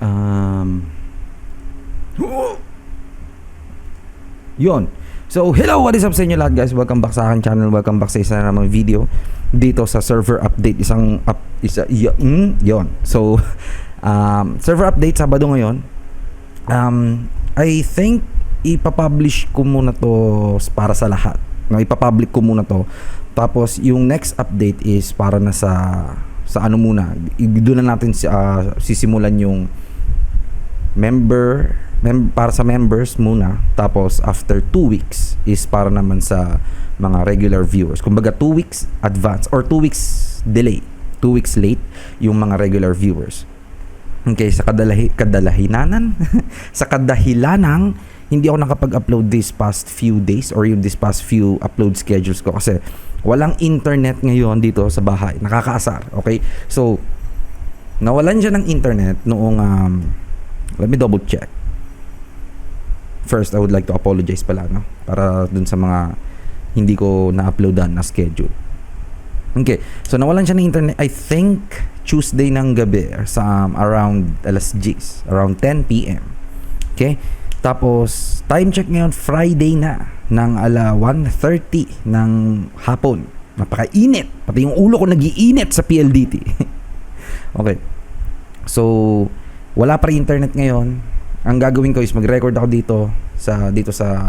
Um, Yon. So, hello, what is up sa inyo lahat guys? Welcome back sa akin channel. Welcome back sa isa na namang video dito sa server update. Isang up, isa, y- mm, yon. So, um, server update Sabado ngayon. Um, I think ipapublish ko muna to para sa lahat. No, ipapublic ko muna to. Tapos, yung next update is para na sa sa ano muna. Doon na natin ah, sisimulan yung member mem- para sa members muna tapos after 2 weeks is para naman sa mga regular viewers. Kumbaga 2 weeks advance or 2 weeks delay 2 weeks late yung mga regular viewers. Okay sa kadalahi kadalahinanan sa kadahilanang hindi ako nakapag-upload this past few days or yung this past few upload schedules ko. Kasi walang internet ngayon dito sa bahay. Nakakaasar okay? So nawalan siya ng internet noong um, let me double check. First I would like to apologize pala no? Para dun sa mga hindi ko na-uploadan na schedule. Okay so nawalan siya ng internet I think Tuesday ng gabi sa um, around alas 10 around 10 p.m. okay tapos time check ngayon Friday na ng ala 1.30 ng hapon. Napakainit pati yung ulo ko nagiinit sa PLDT okay so wala pa rin internet ngayon. Ang gagawin ko is mag-record ako dito sa dito sa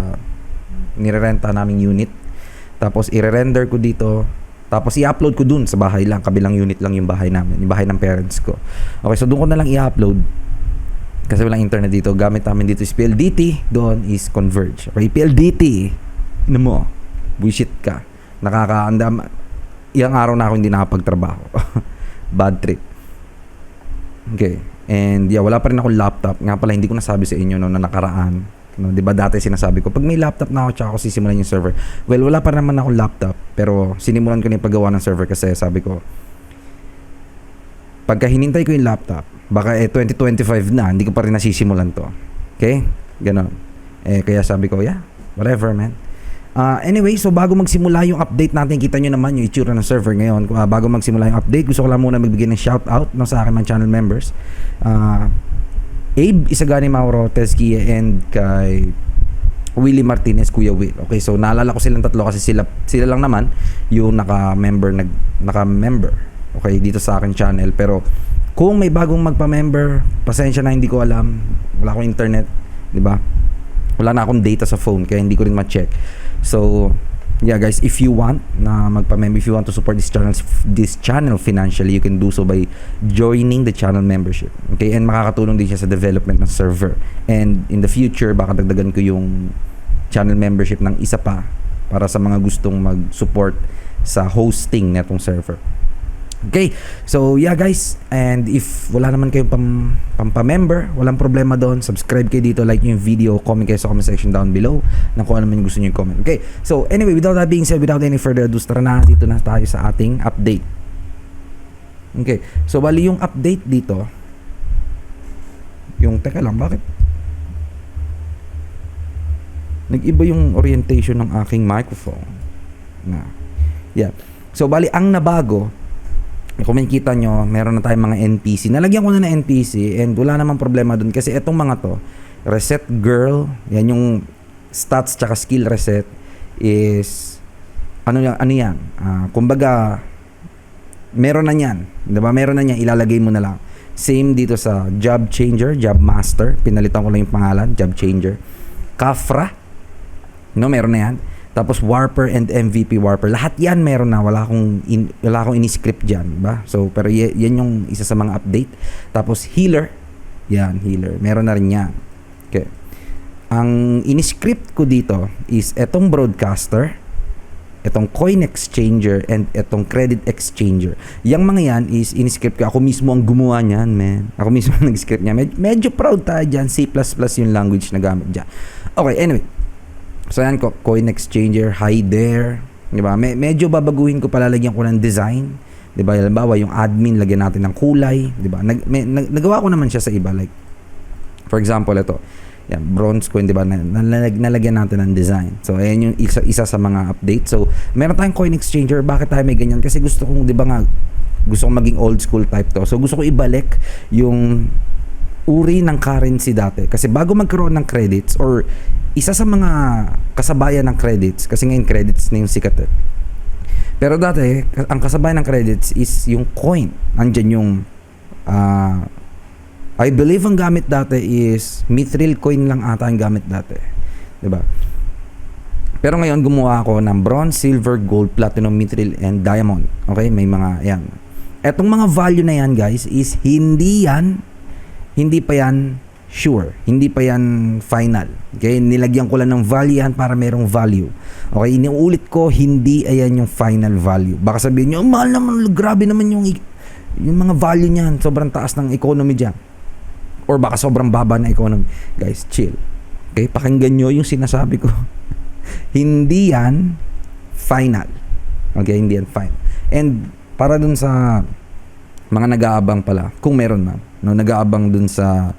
nirerenta naming unit. Tapos i-render ko dito. Tapos i-upload ko dun sa bahay lang. Kabilang unit lang yung bahay namin yung bahay ng parents ko. Okay so doon ko na lang i-upload. Kasi walang internet dito. Gamit namin dito is PLDT doon is Converge. Okay PLDT ano mo? Bullshit ka. Nakakaandam ilang araw na ako hindi nakapagtrabaho. Bad trip. Okay And yeah, wala pa rin akong laptop. Nga pala, hindi ko nasabi sa inyo no, na nakaraan. No, 'di ba dati sinasabi ko, pag may laptop na ako, tsaka ako sisimulan yung server. Well, wala pa naman akong laptop, pero sinimulan ko na yung paggawa ng server kasi sabi ko, pagka hinintay ko yung laptop, baka eh 2025 na, hindi ko pa rin nasisimulan to. Okay? Ganon. Eh, kaya sabi ko, yeah, whatever, man. Uh, anyway, so bago magsimula yung update natin, kita nyo naman yung itsura ng server ngayon. Uh, bago magsimula yung update, gusto ko lang muna magbigay ng shout out no, sa akin mga channel members. Uh, Abe Isagani Mauro, Tezkia, and kay Willie Martinez, Kuya Will. Okay, so naalala ko silang tatlo kasi sila sila lang naman yung naka-member nag naka-member. Okay, dito sa akin channel pero kung may bagong magpa-member, pasensya na hindi ko alam. Wala akong internet, 'di ba? Wala na akong data sa phone kaya hindi ko rin ma-check. So, yeah guys, if you want na magpa-member, if you want to support this channel this channel financially, you can do so by joining the channel membership. Okay? And makakatulong din siya sa development ng server. And in the future, baka dagdagan ko yung channel membership ng isa pa para sa mga gustong mag-support sa hosting netong server. Okay, so yeah guys, and if wala naman kayong pam, pampa-member, walang problema doon, subscribe kayo dito, like yung video, comment kayo sa comment section down below na kung ano man yung gusto nyo comment. Okay, so anyway, without that being said, without any further ado, tara na, dito na tayo sa ating update. Okay, so bali yung update dito, yung, teka lang, bakit? Nag-iba yung orientation ng aking microphone. Na, yeah. So bali, ang nabago, kung makikita nyo, meron na tayong mga NPC. Nalagyan ko na ng NPC and wala namang problema dun kasi etong mga to, reset girl, yan yung stats tsaka skill reset is ano yan, ano yan? Uh, kumbaga meron na yan, 'di ba? Meron na yan, ilalagay mo na lang. Same dito sa job changer, job master, pinalitan ko lang yung pangalan, job changer. Kafra, no, meron na yan. Tapos Warper and MVP Warper. Lahat 'yan meron na. Wala akong in, wala akong ini-script diyan, ba? So pero y- yan yung isa sa mga update. Tapos healer. Yan, healer. Meron na rin 'yan. Okay. Ang ini-script ko dito is etong broadcaster, etong coin exchanger and etong credit exchanger. Yang mga yan is in-script ko. Ako mismo ang gumawa niyan, man. Ako mismo ang nag-script niya. Med- medyo proud tayo dyan. C++ yung language na gamit dyan. Okay, anyway. So yan coin exchanger, hi there. 'Di ba? Me- medyo babaguhin ko palalagyan ko ng design. 'Di ba? Halimbawa, yung admin lagyan natin ng kulay, 'di ba? Nag, may, nag, nagawa ko naman siya sa iba like for example ito. Yan, bronze coin, 'di ba? Nalag, nalagyan natin ng design. So ayan yung isa, isa sa mga update. So meron tayong coin exchanger. Bakit tayo may ganyan? Kasi gusto kong 'di ba nga gusto kong maging old school type to. So gusto ko ibalik yung uri ng currency dati. Kasi bago magkaroon ng credits or isa sa mga kasabayan ng credits, kasi ngayon credits na yung sikat eh. Pero dati, ang kasabayan ng credits is yung coin. Andyan yung, ah, I believe ang gamit dati is mithril coin lang ata ang gamit dati. ba? Pero ngayon gumawa ako ng bronze, silver, gold, platinum, mithril, and diamond. Okay? May mga, yan. Etong mga value na yan, guys, is hindi yan, hindi pa yan sure. Hindi pa yan final. Okay? Nilagyan ko lang ng value yan para merong value. Okay? Iniulit ko, hindi ayan yung final value. Baka sabihin nyo, "Ang mahal naman, grabe naman yung, yung mga value niyan. Sobrang taas ng economy dyan. Or baka sobrang baba na economy. Guys, chill. Okay? Pakinggan nyo yung sinasabi ko. hindi yan final. Okay, hindi yan final. And para dun sa mga nag-aabang pala, kung meron man, no, nag-aabang dun sa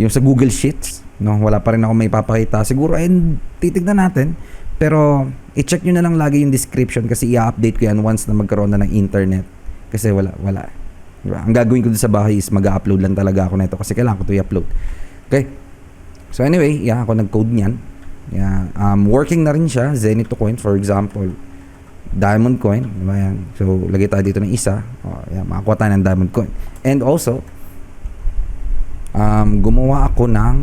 yung sa Google Sheets, no, wala pa rin ako may papakita. Siguro ay titignan natin. Pero i-check nyo na lang lagi yung description kasi i-update ko yan once na magkaroon na ng internet. Kasi wala, wala. Diba? Ang gagawin ko dun sa bahay is mag-upload lang talaga ako nito kasi kailangan ko to i-upload. Okay? So anyway, yeah, ako nag-code niyan. Yeah, um, working na rin siya, Zenito coin for example. Diamond coin, di ba yan? So, lagay tayo dito ng isa. Oh, yeah, makakuha tayo ng diamond coin. And also, um, gumawa ako ng,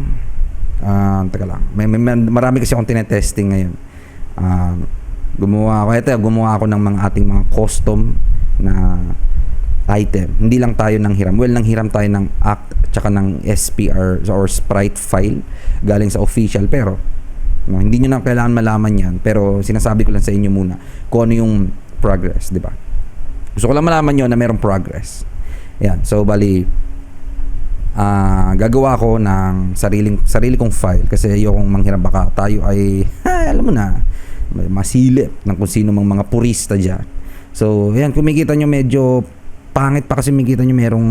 uh, teka lang, may, may, marami kasi akong tinetesting ngayon. Um, gumawa ako, ito, gumawa ako ng mga ating mga custom na item. Hindi lang tayo ng hiram. Well, nang hiram tayo ng act tsaka ng SPR or sprite file galing sa official pero no, hindi nyo na kailangan malaman yan pero sinasabi ko lang sa inyo muna kung ano yung progress, di ba? Gusto ko lang malaman nyo na merong progress. Yan. So, bali, ah gagawa ko ng sariling sarili kong file kasi ayokong manghiram baka tayo ay ha, alam mo na masilip ng kung sino mang mga purista diyan. So, ayan, kumikita nyo medyo pangit pa kasi makikita nyo merong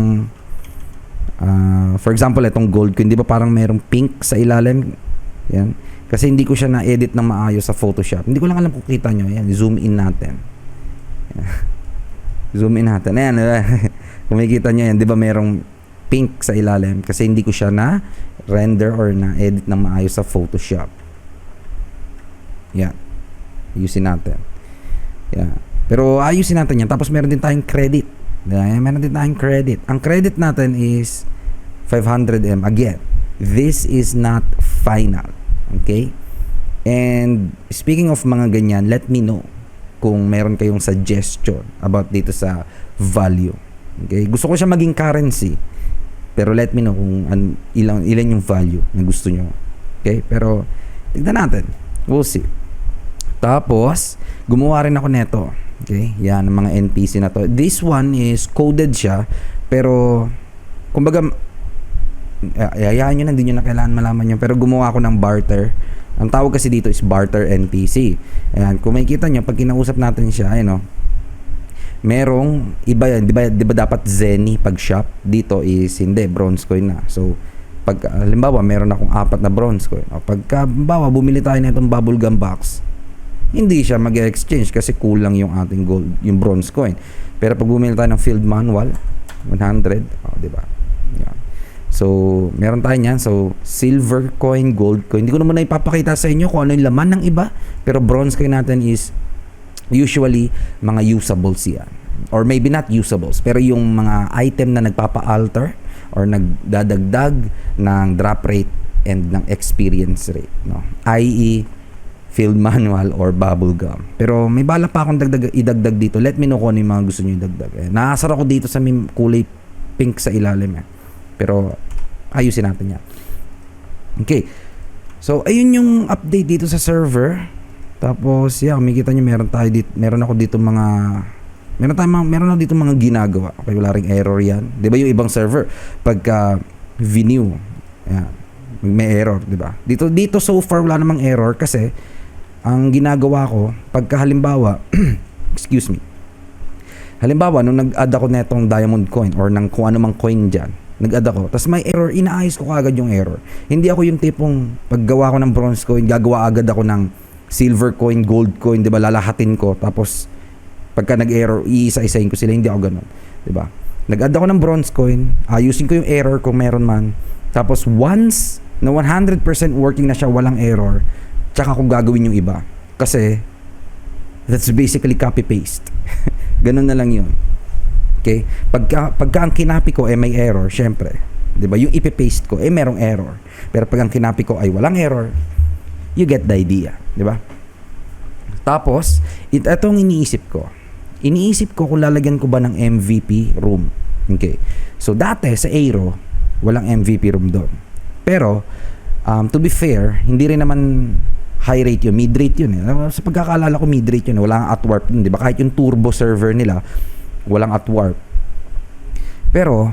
ah, for example, itong gold coin, di ba parang merong pink sa ilalim? Yan. Kasi hindi ko siya na-edit ng maayos sa Photoshop. Hindi ko lang alam kung kita nyo. Yan, zoom in natin. Yan. zoom in natin. Ayan, kung makikita nyo yan, di ba merong pink sa ilalim? Kasi hindi ko siya na render or na-edit ng maayos sa Photoshop. Yan. Ayusin natin. Yan. Pero ayusin natin yan. Tapos meron din tayong credit. Yan, meron din tayong credit. Ang credit natin is 500M. Again, this is not final. Okay? And speaking of mga ganyan, let me know kung meron kayong suggestion about dito sa value. Okay? Gusto ko siya maging currency. Pero let me know kung an, ilang, ilan yung value na gusto nyo. Okay? Pero tignan natin. We'll see. Tapos, gumawa rin ako neto. Okay? Yan, ang mga NPC na to. This one is coded siya, pero, kumbaga, ay- ayaan nyo na, hindi nyo na kailangan malaman yun. Pero gumawa ako ng barter. Ang tawag kasi dito is barter NPC. Ayan, kung makikita nyo, pag kinausap natin siya, ayun o, merong iba yan, di ba, di ba dapat Zenny pag shop? Dito is hindi, bronze coin na. So, pag halimbawa meron akong apat na bronze coin. O pagka halimbawa bumili tayo na itong bubblegum box, hindi siya mag-exchange kasi kulang yung ating gold, yung bronze coin. Pero pag bumili tayo ng field manual, 100, oh, di ba? So, meron tayo niyan. So, silver coin, gold coin. Hindi ko naman na ipapakita sa inyo kung ano yung laman ng iba. Pero bronze coin natin is usually mga usables yan. Or maybe not usables. Pero yung mga item na nagpapa-alter or nagdadagdag ng drop rate and ng experience rate. No? I.e., field manual or bubble gum. Pero may bala pa akong dagdag, idagdag dito. Let me know kung ano yung mga gusto nyo idagdag. Eh, naasar ako dito sa kulay pink sa ilalim. Eh. Pero ayusin natin yan. Okay. So, ayun yung update dito sa server. Tapos, yeah, makikita nyo meron tayo dito, meron ako dito mga meron tayo mga, meron ako dito mga ginagawa. Okay, wala ring error yan. 'Di ba yung ibang server pagka renew, yan, may error, 'di ba? Dito dito so far wala namang error kasi ang ginagawa ko pagka halimbawa excuse me. Halimbawa, nung nag-add ako netong diamond coin or ng kung ano mang coin dyan, nag-add ako, tapos may error, inaayos ko agad yung error. Hindi ako yung tipong paggawa ko ng bronze coin, gagawa agad ako ng silver coin, gold coin, di ba, lalahatin ko, tapos pagka nag-error, iisa-isahin ko sila, hindi ako ganun. Di ba? Nag-add ako ng bronze coin. Ayusin ko yung error kung meron man. Tapos once na 100% working na siya, walang error, tsaka ko gagawin yung iba. Kasi, that's basically copy-paste. Ganun na lang yun. Okay? Pagka, pagka ang kinapi ko eh may error, syempre. 'Di ba? Yung ipipaste ko eh merong error. Pero pag ang kinapi ko ay walang error, you get the idea, 'di ba? Tapos, it, itong iniisip ko. Iniisip ko kung lalagyan ko ba ng MVP room. Okay. So, dati sa Aero, walang MVP room doon. Pero, um, to be fair, hindi rin naman high rate yun. Mid rate yun. Eh. Sa pagkakaalala ko, mid rate yun. eh. Walang at warp yun. Di ba? Kahit yung turbo server nila, walang at warp. Pero,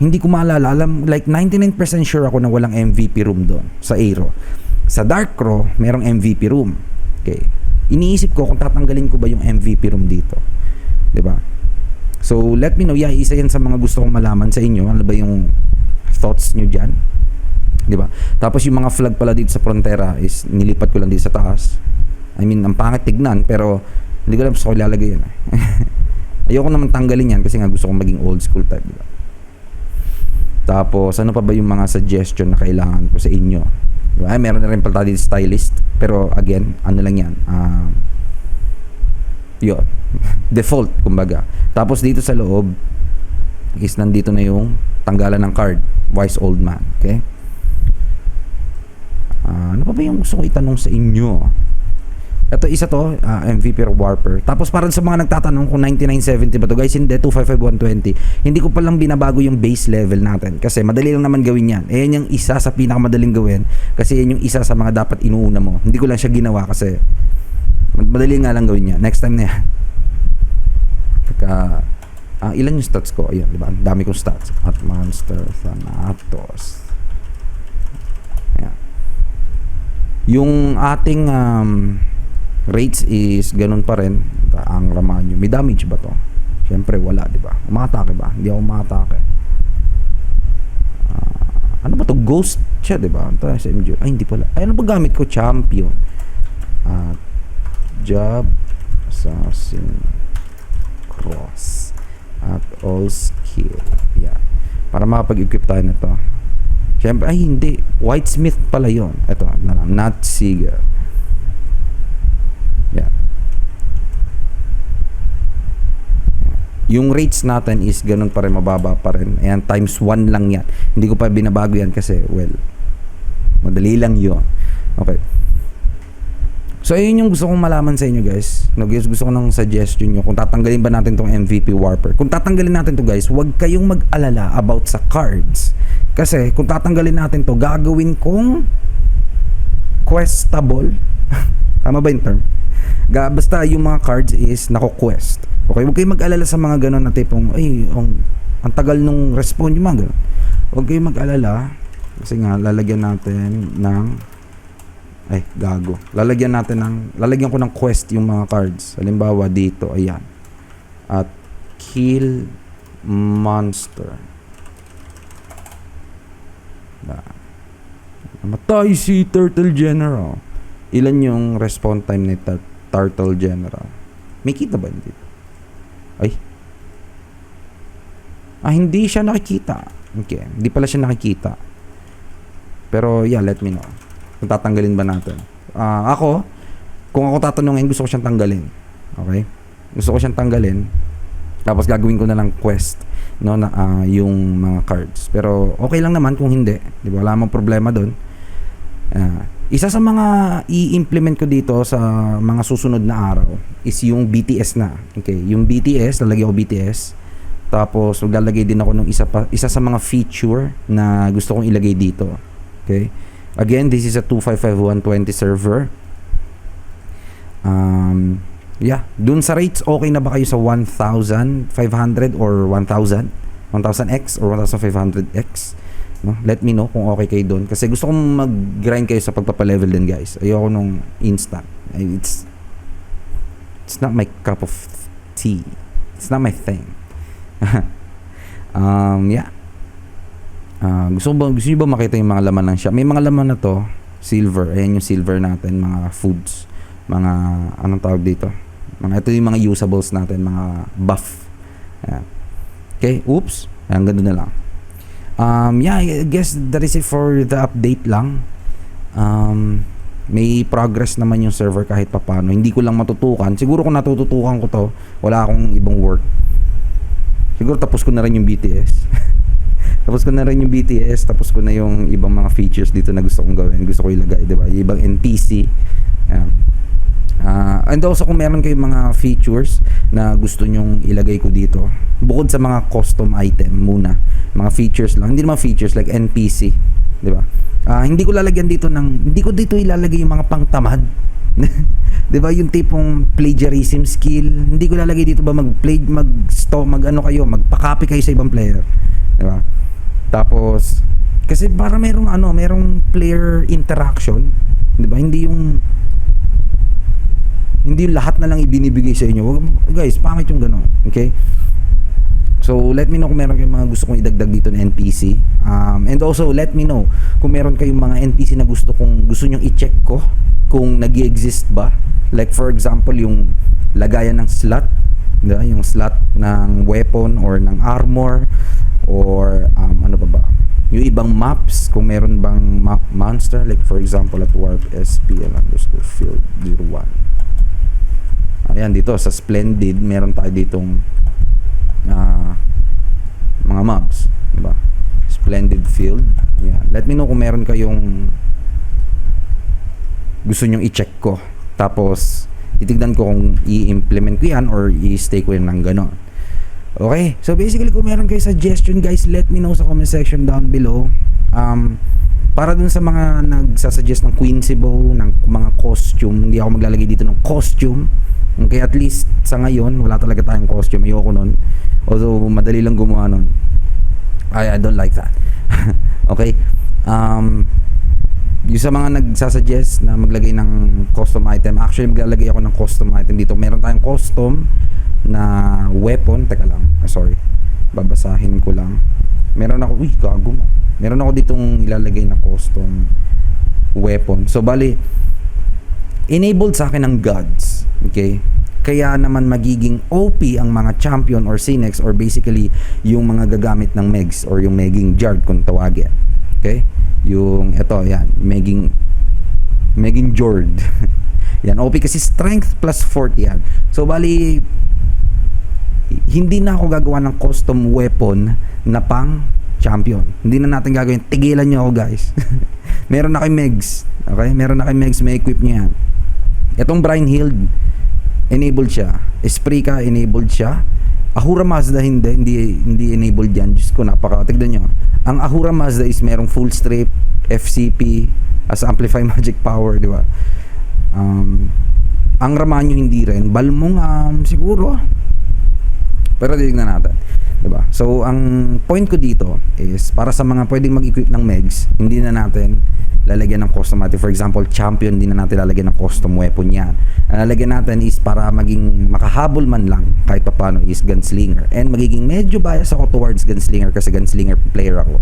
hindi ko maalala. Alam, like 99% sure ako na walang MVP room doon sa Aero. Sa Dark Crow, merong MVP room. Okay. Iniisip ko kung tatanggalin ko ba yung MVP room dito. 'Di ba? So, let me know. Yeah, isa yan sa mga gusto kong malaman sa inyo. Ano ba yung thoughts nyo dyan? 'Di ba? Tapos yung mga flag pala dito sa Frontera is nilipat ko lang dito sa taas. I mean, ang pangit tignan pero hindi ko alam sa ko ilalagay yan. eh. Ayoko naman tanggalin yan kasi nga gusto kong maging old school type, di ba? Tapos, ano pa ba yung mga suggestion na kailangan ko sa inyo? Diba? Meron na rin pala dito stylist. Pero again, ano lang yan? Um, yun. Default, kumbaga. Tapos dito sa loob, is nandito na yung tanggalan ng card. Wise old man. Okay? Ah, ano pa ba yung gusto ko itanong sa inyo? Ito, isa to, ah, MVP Warper. Tapos para sa mga nagtatanong kung 9970 ba to, guys, hindi, 255-120. Hindi ko palang binabago yung base level natin. Kasi madali lang naman gawin yan. Eh, yan yung isa sa pinakamadaling gawin. Kasi yan yung isa sa mga dapat inuuna mo. Hindi ko lang siya ginawa kasi madali nga lang gawin yan. Next time na yan. Pagka, ah, ilan yung stats ko? Ayun, di ba? Ang dami kong stats. At Monster Thanatos. Ayan. Yung ating um, rates is ganun pa rin ang Ramanyo. May damage ba to? Siyempre wala, di ba? Umatake ba? Hindi ako umatake. Ah, ano ba to? Ghost siya, di ba? Ito sa MJ. Ay, hindi pala. Ay, ano ba gamit ko? Champion. At Job Assassin Cross. At all skill. Yeah. Para makapag-equip tayo na to. Siyempre, ay hindi. Whitesmith pala yon. Ito, na lang. Not Seager. Yeah. Yung rates natin is ganun pa rin, mababa pa rin. Ayan, times 1 lang yan. Hindi ko pa binabago yan kasi, well, madali lang yun. Okay. So, ayun yung gusto kong malaman sa inyo, guys. No, guys, gusto ko ng suggestion nyo kung tatanggalin ba natin tong MVP Warper. Kung tatanggalin natin to guys, huwag kayong mag-alala about sa cards. Kasi, kung tatanggalin natin to gagawin kong questable. Tama ba yung term? Ga, basta yung mga cards is nako-quest. Okay, huwag kayong mag-alala sa mga ganun na tipong, ay, ang, ang tagal nung response yung mga ganun. Huwag kayong mag-alala kasi nga lalagyan natin ng ay, gago. Lalagyan natin ng lalagyan ko ng quest yung mga cards. Halimbawa dito, ayan. At kill monster. Da. Namatay si Turtle General. Ilan yung respawn time ni Tur- Turtle General? May kita ba yun dito? Ay. Ah, hindi siya nakikita. Okay. Hindi pala siya nakikita. Pero, yeah, let me know. Kung tatanggalin ba natin. Ah, ako, kung ako tatanungin, gusto ko siyang tanggalin. Okay? Gusto ko siyang tanggalin. Tapos gagawin ko na lang quest no na ah, yung mga cards. Pero okay lang naman kung hindi, 'di ba? Wala namang problema doon. Ah, isa sa mga i-implement ko dito sa mga susunod na araw is yung BTS na. Okay, yung BTS, lalagyan ko BTS. Tapos maglalagay din ako ng isa pa isa sa mga feature na gusto kong ilagay dito. Okay? Again, this is a 255-120 server. Um, yeah, dun sa rates, okay na ba kayo sa 1,500 or 1,000? 1,000X or 1,500X? No? Let me know kung okay kayo doon. Kasi gusto kong mag-grind kayo sa pagpapalevel din, guys. Ayoko nung instant. It's, it's not my cup of tea. It's not my thing. um, yeah. Ah, gusto ba gusto niyo ba makita yung mga laman ng shop? May mga laman na to, silver. Ayan yung silver natin, mga foods, mga anong tawag dito? Mga ito yung mga usables natin, mga buff. Ayan. Okay, oops. Ang ganda na lang. Um, yeah, I guess that is it for the update lang. Um, may progress naman yung server kahit papano. Hindi ko lang matutukan. Siguro kung natututukan ko to, wala akong ibang work. Siguro tapos ko na rin yung BTS. tapos ko na rin yung BTS, tapos ko na yung ibang mga features dito na gusto kong gawin. Gusto ko ilagay, 'di ba? Yung ibang NPC. Ayan. Ah, and also kung meron kayong mga features na gusto nyong ilagay ko dito, bukod sa mga custom item muna, mga features lang, hindi naman features like NPC, 'di ba? Ah, hindi ko lalagyan dito ng hindi ko dito ilalagay yung mga pangtamad. 'Di ba yung tipong plagiarism skill, hindi ko lalagay dito ba mag-play mag stop mag ano kayo, magpa-copy kayo sa ibang player. 'Di ba? Tapos kasi para merong ano, merong player interaction, 'di ba? Hindi yung hindi lahat na lang ibinibigay sa inyo. Guys, pangit yung gano'n. Okay? So, let me know kung meron kayong mga gusto kong idagdag dito na NPC. Um, and also, let me know kung meron kayong mga NPC na gusto kong gusto nyong i-check ko kung nag exist ba. Like, for example, yung lagayan ng slot. Diba? Yung slot ng weapon or ng armor or um, ano pa ba? Yung ibang maps, kung meron bang map monster, like for example at warp SPL underscore field 01. Ayan, dito sa Splendid, meron tayo ditong ah, mga mobs, di ba? Splendid Field. Yan. Let me know kung meron kayong gusto nyong i-check ko. Tapos, titignan ko kung i-implement ko yan or i-stay ko yan ng gano'n. Okay? So, basically, kung meron kayo suggestion, guys, let me know sa comment section down below. Um, para dun sa mga nagsasuggest ng Quincy Bow, ng mga costume, hindi ako maglalagay dito ng costume. Okay, at least sa ngayon, wala talaga tayong costume. Ayoko nun. Although, madali lang gumawa nun. I, I don't like that. okay? Um, yung sa mga nagsasuggest na maglagay ng custom item, actually maglalagay ako ng custom item dito. Meron tayong custom na weapon. Teka lang. Sorry. Babasahin ko lang. Meron ako, uy, gago mo. Meron ako ditong ilalagay na custom weapon. So, bali, enabled sa akin ng gods. Okay? Kaya naman magiging OP ang mga champion or Cinex or basically yung mga gagamit ng Megs or yung Meging Jard kung tawagin. Okay? Yung, eto, yan. Meging, Meging Jord. yan, OP kasi strength plus 40 yan. So, bali, hindi na ako gagawa ng custom weapon na pang champion. Hindi na natin gagawin. Tigilan nyo ako, guys. Meron na kay Megs. Okay? Meron na kay Megs. May equip niya yan. Itong Brian Hild, enabled siya. Esprika, enabled siya. Ahura Mazda hindi, hindi, hindi enabled yan. Diyos ko, napaka, tignan nyo. Ang Ahura Mazda is merong full strip, FCP, as amplify magic power, di ba? Um, ang Ramanyo hindi rin. Balmong, um, siguro. Pero titignan natin. 'Di ba? So ang point ko dito is para sa mga pwedeng mag-equip ng Megs, hindi na natin lalagyan ng custom item. For example, champion, hindi na natin lalagyan ng custom weapon yan. Ang lalagyan natin is para maging makahabol man lang kahit papano is gunslinger. And magiging medyo bias ako towards gunslinger kasi gunslinger player ako.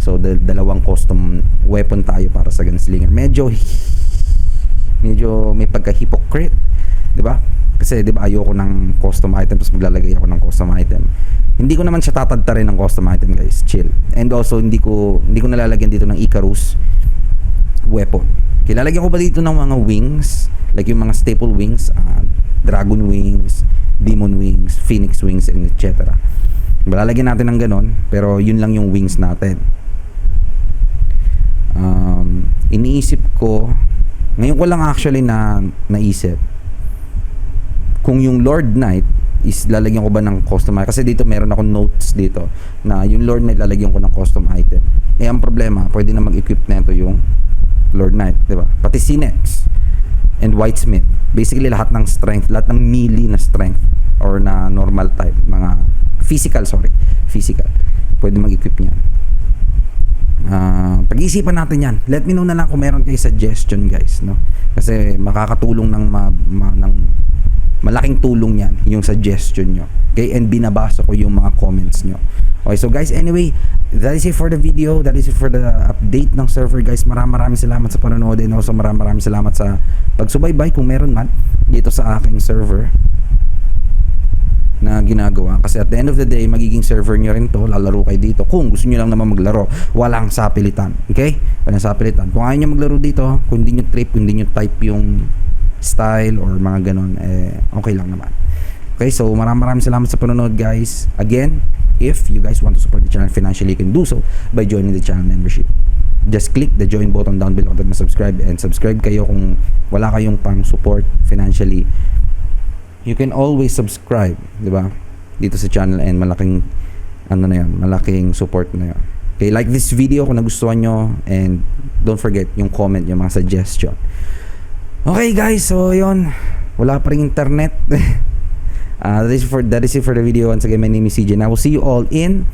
So dal- dalawang custom weapon tayo para sa gunslinger. Medyo medyo may pagka-hypocrite, 'di ba? Kasi 'di ba ayoko ng custom item tapos maglalagay ako ng custom item. Hindi ko naman siya tatadtarin ng custom item, guys. Chill. And also hindi ko hindi ko nalalagyan dito ng Icarus weapon. Kilalagyan ko ba dito ng mga wings, like yung mga staple wings, uh, dragon wings, demon wings, phoenix wings, and etc. Malalagyan natin ng ganon, pero yun lang yung wings natin. Um, iniisip ko, ngayon ko lang actually na naisip, kung yung Lord Knight is lalagyan ko ba ng custom item? Kasi dito meron ako notes dito na yung Lord Knight lalagyan ko ng custom item. Eh ang problema pwede na mag-equip na ito yung Lord Knight di ba? Pati Cinex and Whitesmith. Basically lahat ng strength lahat ng melee na strength or na normal type mga physical sorry physical pwede mag-equip niyan. Ah, pag-iisipan natin yan. Let me know na lang kung meron kayo suggestion, guys, no? Kasi makakatulong ng ma, ma- ng malaking tulong yan, yung suggestion nyo. Okay? And binabasa ko yung mga comments nyo. Okay, so guys, anyway, that is it for the video. That is it for the update ng server, guys. Maraming maraming salamat sa panonood and also maraming maraming salamat sa pagsubaybay kung meron man dito sa aking server. na ginagawa. Kasi at the end of the day, magiging server nyo rin to, lalaro kayo dito. Kung gusto nyo lang naman maglaro, walang sapilitan. Okay? Walang sapilitan. Kung ayaw nyo maglaro dito, kung hindi nyo trip, kung hindi nyo type yung style or mga ganon, eh, okay lang naman. Okay, so maraming maraming salamat sa panonood guys. Again, if you guys want to support the channel financially, you can do so by joining the channel membership. Just click the join button down below at subscribe and subscribe kayo kung wala kayong pang support financially. You can always subscribe, di ba? Dito sa channel and malaking ano na yan, malaking support na yan. Okay, like this video kung nagustuhan nyo and don't forget yung comment, yung mga suggestion. Okay guys, so yun. Wala pa rin internet. uh, that, is for, that is it for the video. Once again, my name is CJ and I will see you all in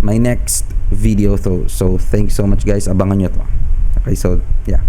my next video. So, so thank you so much guys. Abangan nyo to. Okay, so yeah.